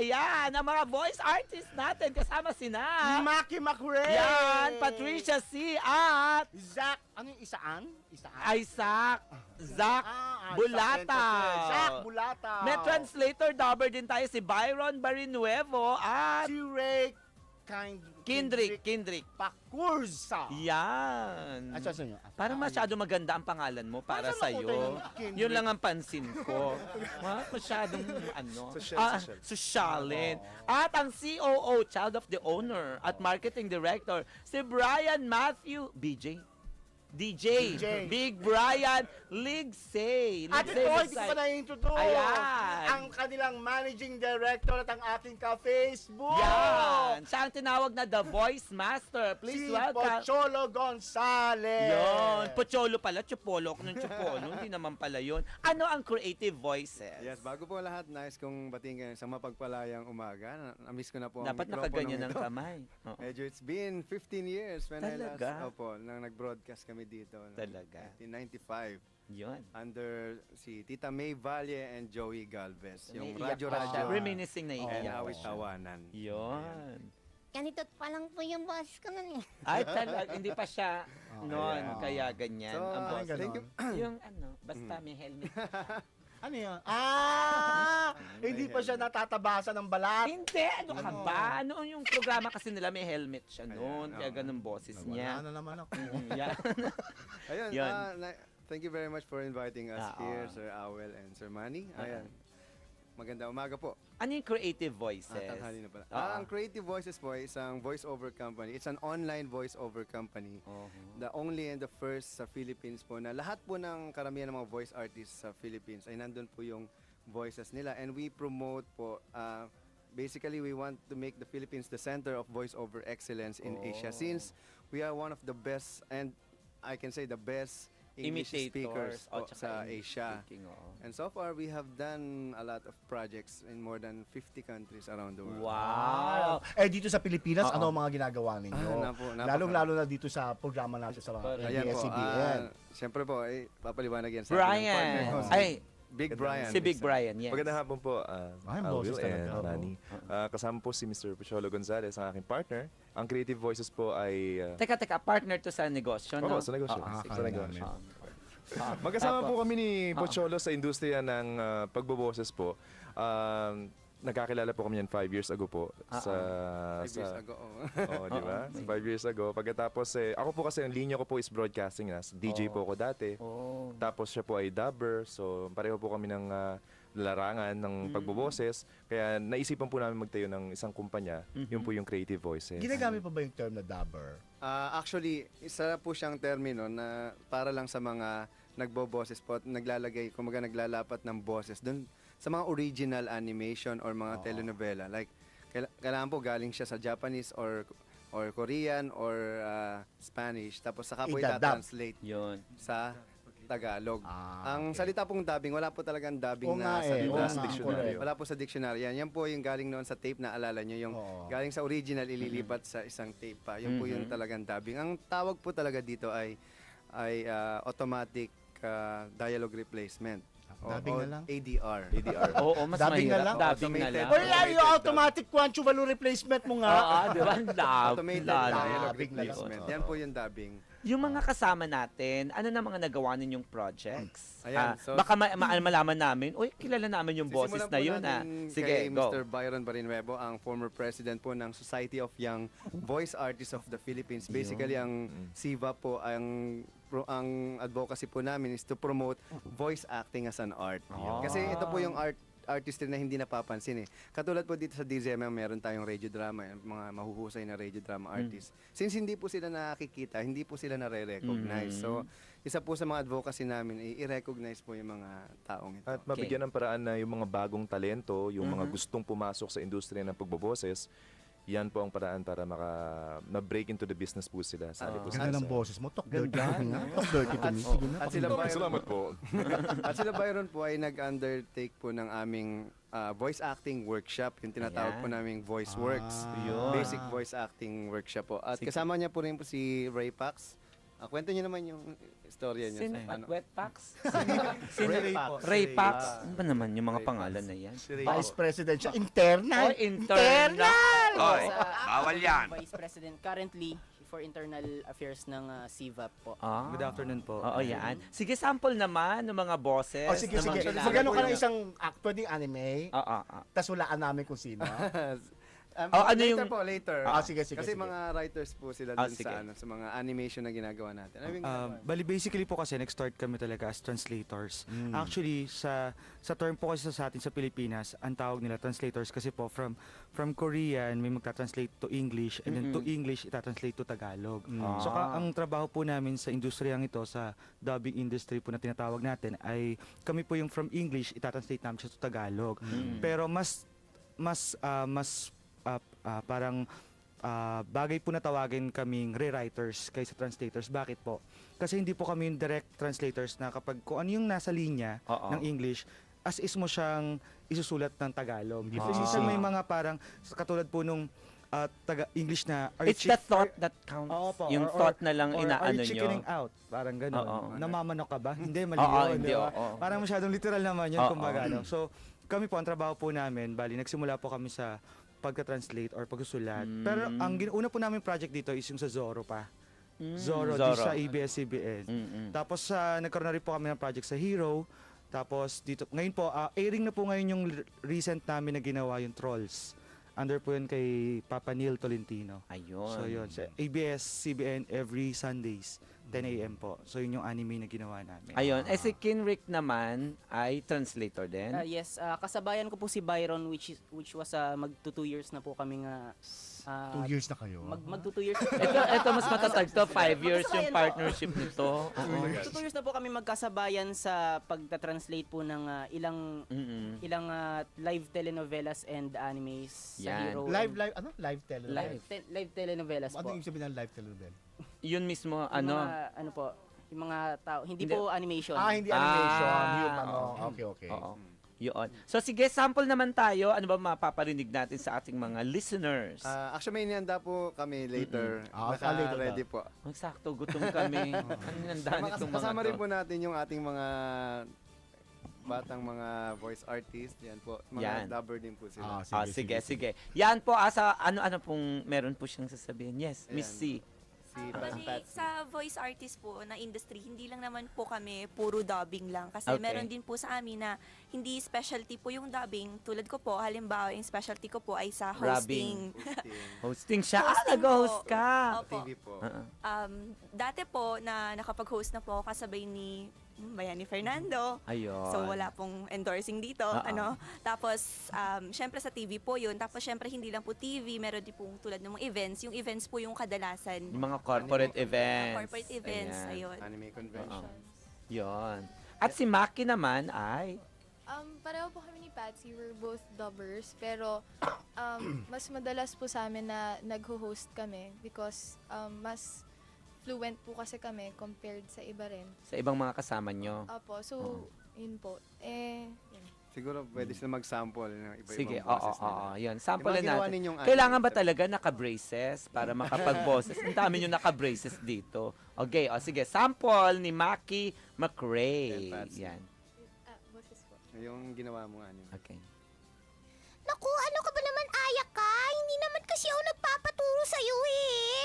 Ayan, ang mga voice artists natin kasama sina. Maki McRae! Yan, Patricia C. at Zach, ano yung isaan? Isaan? Isaac Zach Ah, Bulata. Zach Bulata. May translator dubber din tayo si Byron Barinuevo at Si Ray Kind Kindrick, Kindrick. Pakursa. Yan. Asa sa inyo? Parang masyado maganda ang pangalan mo para sa iyo. tayo ng Kindrick? Yun lang ang pansin ko. Ha? Masyadong ano, Social, ah, social. At ang COO, Child of the Owner at Marketing Director, si Brian Matthew BJ. DJ, DJ. Big Brian Ligsay. At ito, hindi ko pa na-introduce. Ayan. Ang kanilang managing director at ang ating ka-Facebook. Yan! Siya ang tinawag na The Voice Master. Please si welcome. Pocholo Gonzales. Yon, Pocholo pala, Chupolo ako ng Chupolo, hindi naman pala yon. Ano ang creative voices? Yes, bago po lahat, nice kong batiin kayo sa mapagpalayang umaga. Na- Na-miss ko na po Dapat ang mikroponong nakaganyan ng kamay. Oo. Medyo it's been 15 years when I last, Talaga? opo, nang nag-broadcast kami dito. no, Talaga. 1995. Yun. Under si Tita May Valle and Joey Galvez. Yung Naiiyak Radyo pa siya. Radyo. Reminiscing na And iiyak. Awit Tawanan. Yun. Ganito pa lang po yung boss ko nun eh. Ay, talaga, hindi pa siya noon, yeah. kaya ganyan. So, ang boses. thank you. Yung ano, basta may helmet. Ano yun? Ah! hindi pa siya natatabasa ng balat. hindi, ano ka ba? Noon yung programa kasi nila may helmet siya noon, Ayan, kaya oo. ganun boses Wala niya. na naman ako. Mm, yan. Ayun, Yun. ah, na- thank you very much for inviting us Ah, here, oo. Sir Awel and Sir Manny. Ah. Ayan. Maganda umaga po. ano yung creative voices? Ah, tanghali na pala. Ah, ang Creative Voices po ay isang voice-over company. It's an online voice-over company. Oo. The only and the first sa Philippines po na lahat po ng karamihan ng mga voice artists sa Philippines ay nandun po yung voices nila. And we promote po, uh, basically we want to make the Philippines the center of voice-over excellence in Asia. Oh. Since we are one of the best and I can say the best English Imitators speakers o po tsaka sa Asia. speaking, oo. And so far, we have done a lot of projects in more than 50 countries around the world. Wow! Eh, dito sa Pilipinas, Oo. ano ang mga ginagawa ninyo? Ah, napo, napaka- Lalong-lalo na dito sa programa natin sa mga. ABS-CBN. ah, Siyempre po, eh, papaliwanag yan sa Brian! partner Ay, Big Brian. si Big Brian, yes. Magandang hapon po, uh, Ay, uh, boses Will and talaga. Manny. Uh, kasama po si Mr. Picholo Gonzalez, ang aking partner. Ang Creative Voices po ay... uh, Teka, teka, partner to sa negosyo, no? Oo, sa negosyo. Sige. sa negosyo. Magkasama po kami ni. Pocholo sa industriya ng uh, pagboboses po. Um, nagkakilala po kami yan five years ago po. Ah, sa, Five sa, years ago. oh. Di ba? Sa five years ago. Pagkatapos, eh, ako po kasi, ang linya ko po is broadcasting na. DJ Oo. po ako dati. Oh. Tapos siya po ay dubber. So, pareho po kami ng ah, larangan ng Mm. pagboboses. Kaya naisipan po namin magtayo ng isang kumpanya. Mm-hmm. Yun po yung Creative Voices. Ginagamit pa ba yung term na dubber? Ah, actually, isa po siyang termino na para lang sa mga nagboboses po at naglalagay, kumaga naglalapat ng boses dun sa mga original animation or mga Oo. telenovela. Like, kaila- kailangan po galing siya sa Japanese or or Korean or ah, Spanish. Tapos saka po Idadub. ita-translate Yun. sa Tagalog. Ah, Ang okay. salita pong dubbing, wala po talagang dubbing Oo na nga sa eh, oo sa nga, dictionary. correct. Wala po sa dictionary. Yan, yan po yung galing noon sa tape na alala nyo. Yung Oo. galing sa original, ililipat sa isang tape pa. Yun po yung talagang dubbing. Ang tawag po talaga dito ay ay ah, automatic ah, dialogue replacement. O na lang? ADR. ADR. Oo, mas Dubbing na mahirap. lang? Dubbing na lang. Or yung automatic quantum value replacement mo nga. Oo, di ba? Dab- Automated dialogue na replacement. Yan po yung dubbing. Yung mga kasama natin, ano na mga nagawa ninyong projects? Ayan, Ah, so- baka ma- ma- malaman namin, uy, kilala namin yung boses na yun. Ah. Sige, kay go. Mr. Byron Barinuevo, ang former president po ng Society of Young Voice Artists of the Philippines. Basically, ang SIVA po, ang pro- ang advocacy po namin is to promote voice acting as an art. Ah. Kasi ito po yung art artistry na hindi napapansin eh. Katulad po dito sa DZMM, meron tayong radio drama, yung mga mahuhusay na radio drama artists. Since hindi po sila nakikita, hindi po sila nare-recognize. Mm. So, isa po sa mga advocacy namin, i- i-recognize po yung mga taong ito. At mabigyan ng paraan na yung mga bagong talento, yung mga Mhm. gustong pumasok sa industriya ng pagboboses, yan po ang paraan para maka na-break into the business po sila. Sali Ah. po sila Ganda ng sa- boses mo. Talk dirty Ganda, to me. no? Talk dirty to me. At- Sige na. at sila. Byron- Salamat po. At sila Byron po ay nag-undertake po ng aming ah, voice acting workshop, yung tinatawag Ayan. po naming Voice Ah, Works. Yun. Basic voice acting workshop po. At Sige. kasama niya po rin po si Ray Pax Ah, kwento niyo naman yung istorya niyo. Sino? sa ano. Wet Packs? Sino? Ray Pax. Ray Ray Pax? Pax. Ano ba naman yung mga Ray pangalan Pax. na yan? Vice President siya. Internal. Oh, internal! Oy, Sa- bawal yan. Vice President currently for Internal Affairs ng uh, CVAP po. Ah. Good afternoon po. Oo, yan. Sige, sample naman ng mga bosses. Oh, sige, sige. Magano ka ng isang actor ng anime, Oo, oo. tas hulaan namin kung sino. Um, Oh, ano later yung- po, later. Ah, sige, sige, Kasi sige. mga writers po sila Ah, dun sige. sa, ano, sa mga animation na ginagawa natin. Ano yung Um, bali basically po kasi nag-start kami talaga as translators. Mm. Actually sa sa term po kasi sa atin sa Pilipinas, ang tawag nila translators kasi po from from Korean may magta-translate to English and then to. English itatranslate to Tagalog. Mm. So Ah. ka, ang trabaho po namin sa industriyang ito sa dubbing industry po na tinatawag natin ay kami po yung from English itatranslate namin siya to Tagalog. Mm. Pero mas mas ah, mas ah, ah, parang ah, bagay po na tawagin kaming rewriters kaysa translators. Bakit po? Kasi hindi po kami yung direct translators na kapag kung ano yung nasa linya Oo. ng English, as is mo siyang isusulat ng Tagalog. Kasi po minsan may mga parang katulad po nung ah, taga English na are It's the thought that counts. Oo po, yung or- or- thought na lang or are inaano you nyo. chickening out? Parang gano'n. Oo. Namamanok ka ba? Hindi, mali Oo, yun, hindi, di ba? oo. Parang masyadong literal naman yun, kumbaga. no? So, kami po, ang trabaho po namin, bali, nagsimula po kami sa pagka-translate or pagsusulat. Mm. Pero ang una po namin project dito is yung sa Zorro pa. Mm, Zorro, Zorro. dito sa ABS-CBN. Mm-mm. Tapos sa nagkaroon na rin po kami ng project sa Hero. Tapos dito, ngayon po, ah, airing na po ngayon yung recent namin na ginawa yung Trolls. Under po yun kay Papa Neil Tolentino. Ayun. So yun, sa ABS-CBN every Sundays, 10 a.m. po. So yun yung anime na ginawa namin. Ayun. Eh si Kinrick naman ay translator din. Uh, yes, uh, kasabayan ko po si Byron which is which was uh, magto two years na po kami nga uh, Two years na kayo. mag magto two years. ito, ito mas matatag to. Five years yung partnership nito. Oo. magto two years na po kami magkasabayan sa pagta-translate po ng uh, ilang Mm-mm. ilang uh, live telenovelas and animes sa Yan. Hero. Live, live, ano? Live telenovela. live, te- live telenovelas Ano po. yung sabihin ng live telenovela? Yun mismo, Yung ano, mga, ano po, yung mga tao, hindi, Hindi. po animation. Ah, hindi animation. Ah, yung ano. oo. Okay, okay. Oo. Yun. So sige, sample naman tayo. Ano ba mapaparinig natin sa ating mga listeners? Ah, actually, may inihanda po kami later. Ah, Naka later ready po. Ang sakto, gutom kami. Ano nanda Kasama, nitong mga kasama to? rin po natin yung ating mga batang mga voice artist. Yan po. Mga Yan. dubber din po Ah, sila. sige, sige, Yan po, asa ano-ano pong meron po siyang sasabihin. Yes, Miss C. Si bali, Pat. sa voice artist po na industry, hindi lang naman po kami puro dubbing lang. Kasi Okay. meron din po sa amin na hindi specialty po yung dubbing. Tulad ko po, halimbawa, yung specialty ko po ay sa hosting. Hosting. Hosting siya. Ah, Hosting nag-host po. ka. Opo. TV po. Ah, ah. Um, dati po, na nakapag-host na po ako kasabay ni Bayani Fernando. Ayun. So wala pong endorsing dito, Oo. ano. Tapos um, syempre sa TV po 'yun. Tapos syempre hindi lang po TV, meron din pong tulad ng mga events. Yung events po yung kadalasan. Yung mga corporate Anime- events. corporate events, Ayan. ayun. Anime convention. Yun. At si Maki naman ay... Um, pareho po kami ni Patsy. We're both dubbers. Pero, um, mas madalas po sa amin na nag-host kami because um, mas fluent po kasi kami compared sa iba rin. sa ibang mga kasama nyo. Apo, so, Oo. yun po. Eh, yun. Siguro pwede sila mag-sample ng iba-ibang Sige, oo, boses oo, nila. oo. Yun, Yung sample mga ginawa natin. ninyong Kailangan ba talaga naka-braces para makapag-boses? Ang dami nyo naka-braces dito. Okay, o sige, sample ni Maki McRae. Yan, Patsy. Yan. Ah, boses po. Yung ginawa mong anime. Okay. Naku, ano ka ba naman ayak ka? Hindi naman kasi ako nagpapaturo sa'yo eh.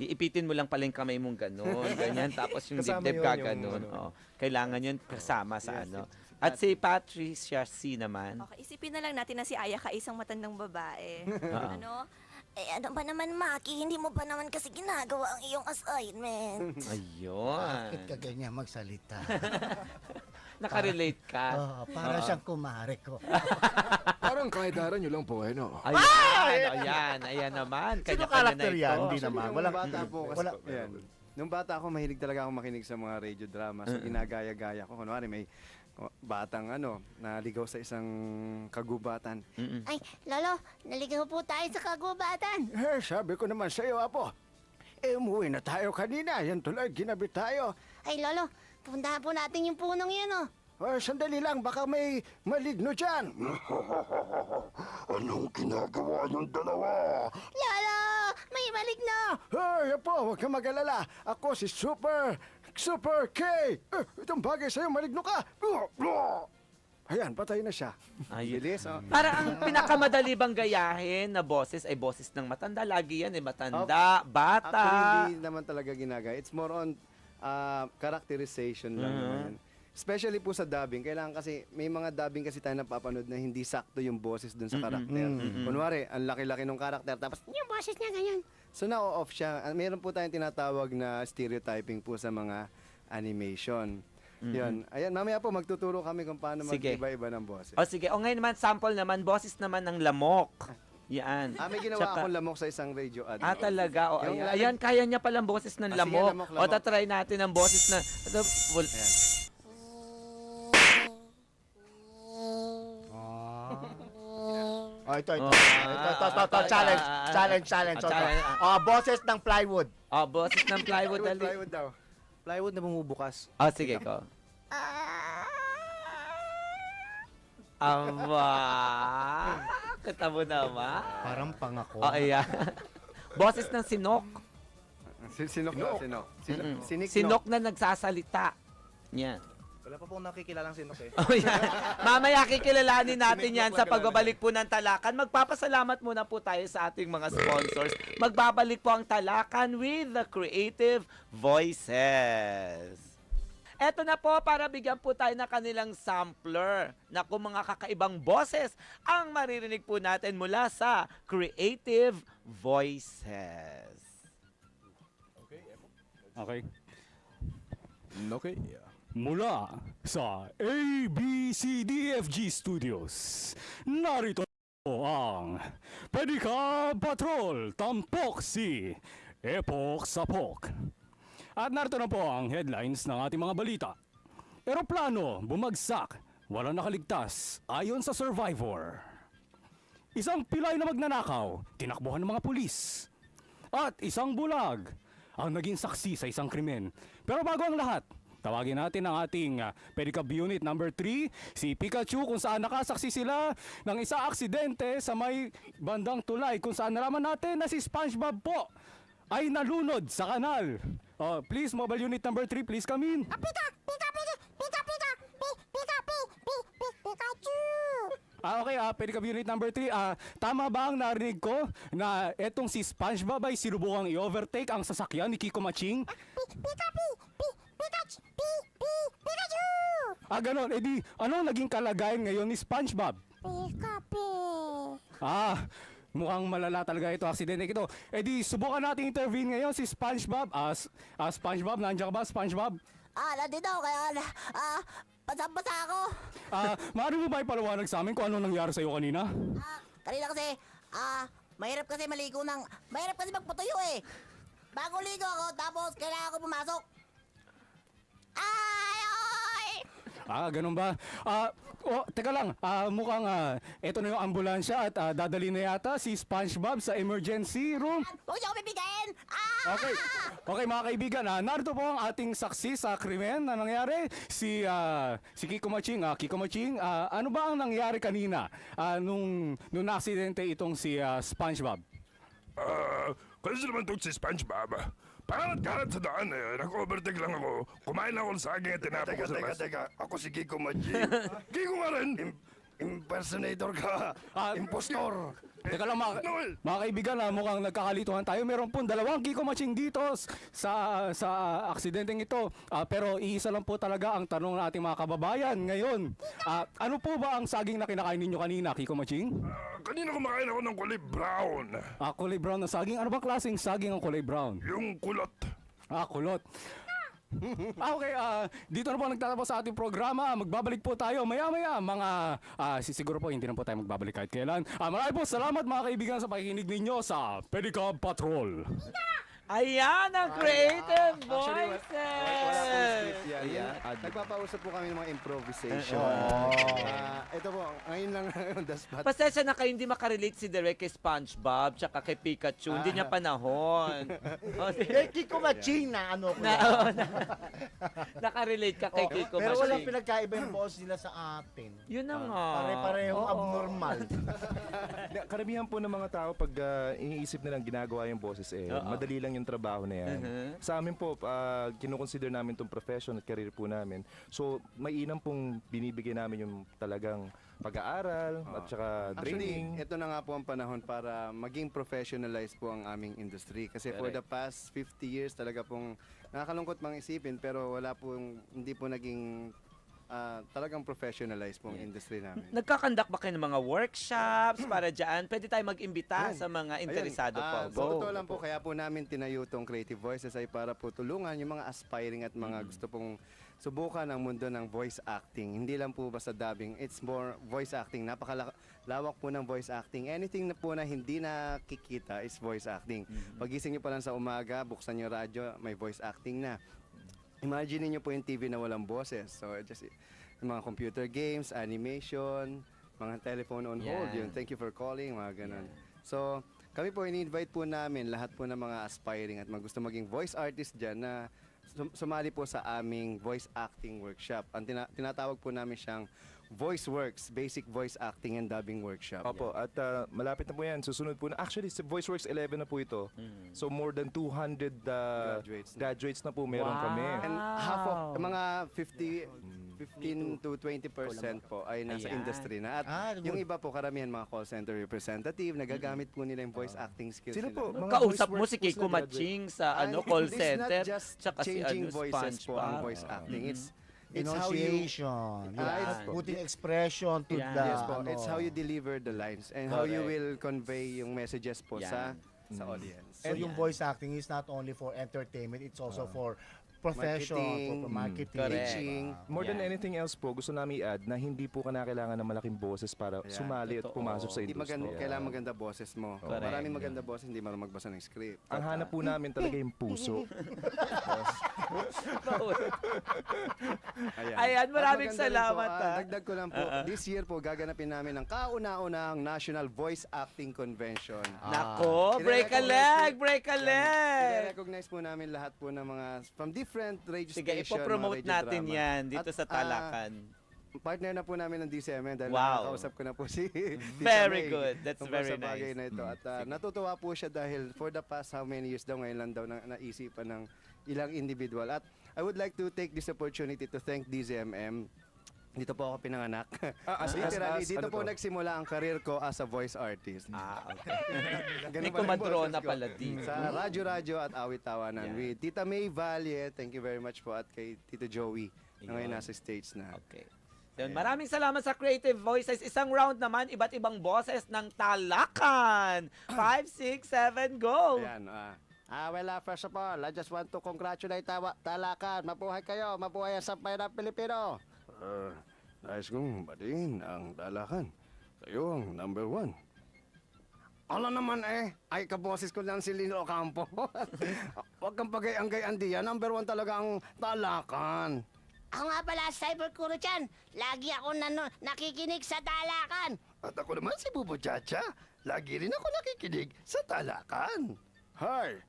Iipitin mo lang pala yung kamay mong ganun, ganyan, tapos yung Kasama dibdib yun, ka yung ganun. ano. Oh, kailangan yun kasama sa Yes, ano. At si Patricia C naman. Okay, isipin na lang natin na si Aya ka isang matandang babae. Oo. ano? Eh ano ba naman, Maki? Hindi mo pa naman kasi ginagawa ang iyong assignment. Ayun. Bakit ka ganyan magsalita? Nakarelate ka. Oh, para Oo. siyang kumare ko. Parang kaedaran nyo lang po, eh, no? Ayan, ayan, ayan naman. Sino Kanya-kanya karakter na ito. yan? Hindi Actually, naman. nung Walang, bata po kasi, wala, yan. Nung bata ako, mahilig talaga ako makinig sa mga radio drama. So, ginagaya-gaya ko. Kunwari, may oh, batang ano, naligaw sa isang kagubatan. Mm-mm. Ay, Lolo, naligaw po tayo sa kagubatan. Eh, sabi ko naman sa iyo, Apo. Eh, umuwi na tayo kanina. Yan tuloy, ginabi tayo. Ay, Lolo, puntahan po natin yung punong yun, oh. Eh, sandali lang, baka may maligno dyan. Lolo, may maligno! Hoy, apo, huwag kang mag-alala. Ako si Super, Super K! Eh, itong bagay sa'yo, maligno ka! Ayan, patay na siya. Ayun. Bilis, oh. Para ang pinakamadali bang gayahin na boses ay boses ng matanda. Lagi yan eh, matanda, bata. Actually, hindi naman talaga ginagaya. It's more on uh, characterization lang Mhm. naman. Especially po sa dubbing. Kailangan kasi, may mga dubbing kasi tayo napapanood na hindi sakto yung boses dun sa karakter. Mm-mm. Kunwari, ang laki-laki ng karakter, tapos Yung boses niya ganyan. So na-off siya. Ah, Meron po tayong tinatawag na stereotyping po sa mga animation. Mhm. Yun. Ayan, mamaya po magtuturo kami kung paano mag-iba-iba ng boses. O sige, o ngayon naman, sample naman, boses naman ng lamok. Yan. Ah, may ginawa Tsaka- akong lamok sa isang radio ad. Ah, talaga. O, Yung ayan, ayan, kaya niya palang boses ng Ah, sige, lamok. lamok, O, lamok. tatry natin ang boses na... Well, Ayan. Oh, ito, ito. Oh, ito, ito, ito, ito, ah, challenge, ah, ah, challenge, challenge. ah, ito. challenge, Oh, boses ng plywood. oh, boses ng plywood. Plywood, dali. plywood daw. Plywood na bumubukas. Oh, sige ko. Aba. Kita mo naman. Parang pangako. Oh, ayan. boses ng sinok. Si- Sinok daw, sinok. Sinok. Sinik, Sinok na nagsasalita. Yan. Wala pa pong nakikilalang sinok eh. Oh, yan. Mamaya kikilalanin natin yan sa pagbabalik po ng Talakan. Magpapasalamat muna po tayo sa ating mga sponsors. Magbabalik po ang Talakan with the Creative Voices. Eto na po para bigyan po tayo ng kanilang sampler na kung mga kakaibang boses ang maririnig po natin mula sa Creative Voices. Okay. Okay. Mula sa ABCDFG Studios, narito po ang Pedicab Patrol Tampok si Epok Sapok. At narito na po ang headlines ng ating mga balita. Eroplano bumagsak, walang nakaligtas ayon sa survivor. Isang pilay na magnanakaw, tinakbuhan ng mga pulis. At isang bulag ang naging saksi sa isang krimen. Pero bago ang lahat, tawagin natin ang ating uh, Pedicab Unit number 3, si Pikachu kung saan nakasaksi sila ng isa aksidente sa may bandang tulay kung saan nalaman natin na si SpongeBob po ay nalunod sa kanal. Oh, please, Mobile Unit number 3, please come in. Pika, pika, pika, pika, pika, pi- pika, pi- pi- pi- Pikachu. Ah, okay, ah, Pedicab Unit number 3, ah, tama ba ang narinig ko na etong si SpongeBob ay sinubukang i-overtake ang sasakyan ni Kiko Maching? Pi- Pika, pi- pi- Pikachu. pi- pi- Pikachu. Ah, ganon. Eh di, ano naging kalagayan ngayon ni SpongeBob? Pika, pi. Ah, mukhang malala talaga ito, aksidente ito. Eh di, subukan natin intervene ngayon si SpongeBob. Ah, S- ah, SpongeBob, nandiyan ka ba, SpongeBob? Ah, nandito, kaya, ah, basa-basa ako. Ah, maaari mo ba ipaliwanag sa amin kung ano nangyari sa'yo kanina? Ah, kanina kasi, ah, mahirap kasi maligo ng, mahirap kasi magpatuyo eh. Bago ligo ako, tapos kailangan ko pumasok. Ay! Ah, ganun ba? Ah, oh, teka lang. Ah, mukhang ah, ito na yung ambulansya at ah, dadali na yata si SpongeBob sa emergency room. Huwag niyo ako! Ah! Okay. Okay mga kaibigan, ah, narito po ang ating saksi sa krimen na nangyari. Si ah, si Kiko Maching. Ah, Kiko Maching, ah, ano ba ang nangyari kanina ah, nung nung aksidente itong si ah, SpongeBob? Ah, kasi naman itong si SpongeBob. Pangalat-kalat sa daan eh. Nag-overtake lang ako. Kumain ako ng saging at tinapos ko sa Teka, labas. teka, ako si Kiko Majin. Kiko nga rin. Impersonator ka. Ah, Impostor. Teka lang mga, Noel. mga kaibigan, ah, mukhang nagkakalituhan tayo. Meron po dalawang Kiko Maching dito sa sa aksidenteng ito. Ah, pero iisa lang po talaga ang tanong ng ating mga kababayan ngayon. Ah, ano po ba ang saging na kinakain ninyo kanina, Kiko Maching? Ah, kanina kumakain ako ng kulay brown. Ah, kulay brown na saging. Ano bang klaseng saging ang kulay brown? Yung kulot. Ah, kulot. Ah, okay, ah, dito na po nagtatapos sa ating programa. Magbabalik po tayo maya-maya. Mga, ah, si- siguro po hindi na po tayo magbabalik kahit kailan. Ah, marami po salamat mga kaibigan sa pakikinig ninyo sa Pedicab Patrol. Ayan ang creative Actually, wa- wala pong voices! script yan. Ayan. Yan, Nagpapausap po kami ng mga improvisation. Oh. Ah, ito po, ngayon lang on the spot. Pasensya na kayo, hindi makarelate si Derek kay SpongeBob tsaka kay Pikachu. Hindi niya panahon. O, di- Kay Kiko Maching na ano ko na, yan. oo, na, nakarelate ka kay Oh, Kiko Pero walang Machine. pinagkaiba yung boss nila sa atin. Yun na nga. Pare-parehong Oo. abnormal. Na- Karamihan po ng mga tao pag ah, iniisip nilang ginagawa yung boses eh, Oo. madali lang yung trabaho na yan. Mhm. Sa amin po, uh, kinukonsider namin itong profession at career po namin. So, mainam pong binibigay namin yung talagang pag-aaral at saka Actually, training. ito na nga po ang panahon para maging professionalized po ang aming industry. Kasi for Correct. the past 50 years talaga pong nakakalungkot mang isipin pero wala pong, hindi po naging ah, talagang professionalized po ang industry namin. Nagkakandak ba kayo ng mga workshops para dyan? Pwede tayo mag-imbita sa mga interesado Ayun, po. ah, Go. Sa totoo lang po, kaya po namin tinayo tong Creative Voices ay para po tulungan yung mga aspiring at mga gusto pong subukan ang mundo ng voice acting. Hindi lang po basta dubbing, it's more voice acting. Napakalawak po ng voice acting. Anything na po na hindi nakikita is voice acting. Pagising nyo pa lang sa umaga, buksan yung radyo, may voice acting na. Imagine niyo po yung TV na walang boses. So, just yung mga computer games, animation, mga telephone on hold, Yan. yun. Thank you for calling, mga ganun. So, kami po, ini-invite po namin lahat po ng mga aspiring at mga gusto maging voice artist dyan na sum- sumali po sa aming voice acting workshop. Ang tina- tinatawag po namin siyang Voice Works, Basic Voice Acting and Dubbing Workshop. Opo, at ah, malapit na po yan. Susunod po na. Actually, sa VoiceWorks 11 na po ito. So, more than 200 ah, Graduates na. graduates na po meron Wow. kami. And half of, mga 50, 15 to 20 percent po ay nasa Ayan. industry na. At Ah, yung iba po, karamihan mga call center representative, nagagamit po nila yung voice acting skills Sila nila. po, mga Kausap mo VoiceWorks si po Kiko sila graduate. Maching sa Ay, ano call it's center. not just Tsaka si changing ano, voices po ang SpongeBob. voice acting. It's Mm-hmm. It's how you Enunciation. Ah, yeah. it's- Putting expression to Yan. the... Yes po, ano. it's how you deliver the lines and how you Correct. will convey yung messages po sa Yan. sa audience. So yung voice acting is not only for entertainment, it's also for profession, Marketing. for marketing. Correct. Teaching. More than Yan. anything else po, gusto namin i-add na hindi po ka na kailangan ng malaking boses para Ayan. sumali at Totoo. pumasok sa Hindi industry. maganda, kailangan maganda boses mo. Correct. Maraming maganda boses, hindi marunong magbasa ng script. Ang hanap po namin talaga yung puso. Ayan. Ayan, At maraming salamat, po, ah, ah. Dagdag ko lang po, this year po gaganapin namin ang kauna-unahang National Voice Acting Convention. Nako, break a leg, break a leg. I-recognize po namin lahat po ng mga from different radio Sige, station, ipopromote mga radio natin drama. yan dito At, sa ah, Talakan. partner na po namin ng DCMN dahil Wow. nakakausap ko na po si Very May good. That's very sa bagay nice. na ito. At ah, natutuwa po siya dahil for the past how many years daw ngayon lang daw na, naisipan ng ilang individual. At I would like to take this opportunity to thank DZMM. Dito po ako pinanganak. Ah, as- as- Literally, as- dito ano po to? nagsimula ang career ko as a voice artist. Ah, okay. Ganun May pala yung kumadrona boses ko. pala dito. Sa Radyo Radyo at Awit Tawanan Yan. with Tita May Valle. Thank you very much po at kay Tito Joey na ngayon Ayun. nasa stage na. Okay. Yun, maraming salamat sa Creative Voices. Isang round naman, iba't ibang boses ng Talakan. 5, 6, 7, go! Ayan, ah. Ah, well, ah, first of all, I just want to congratulate tawa, Talakan. Mabuhay kayo, mabuhay ang sampay ng Pilipino. Uh, nais kong batiin ang Talakan. Kayo ang number one. Ala naman eh, ay kaboses ko lang si Lino Ocampo. Huwag kang pagay-anggay diyan, number one talaga ang Talakan. Ako nga pala, Cyber Kuro Chan. Lagi ako nano, nakikinig sa talakan. At ako naman si Bubo Chacha. Lagi rin ako nakikinig sa talakan. Hi!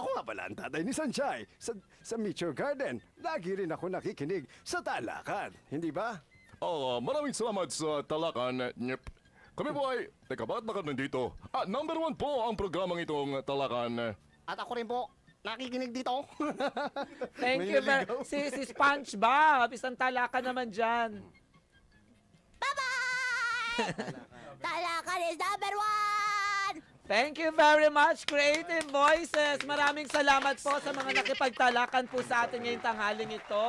Ako nga pala ang tatay ni Sanchay sa, sa Meet Your Garden. Lagi rin ako nakikinig sa talakan. Hindi ba? Oh, maraming salamat sa talakan. Nyep. Kami po ay, teka bakit ba ka nandito? Ah, number one po ang programang itong talakan. At ako rin po, nakikinig dito. Thank May you very naligaw. Si, si SpongeBob, isang Talakan naman dyan. Bye-bye! talakan is number one! Thank you very much, Creative Voices. Maraming salamat po sa mga nakipagtalakan po sa atin ngayong tanghaling ito.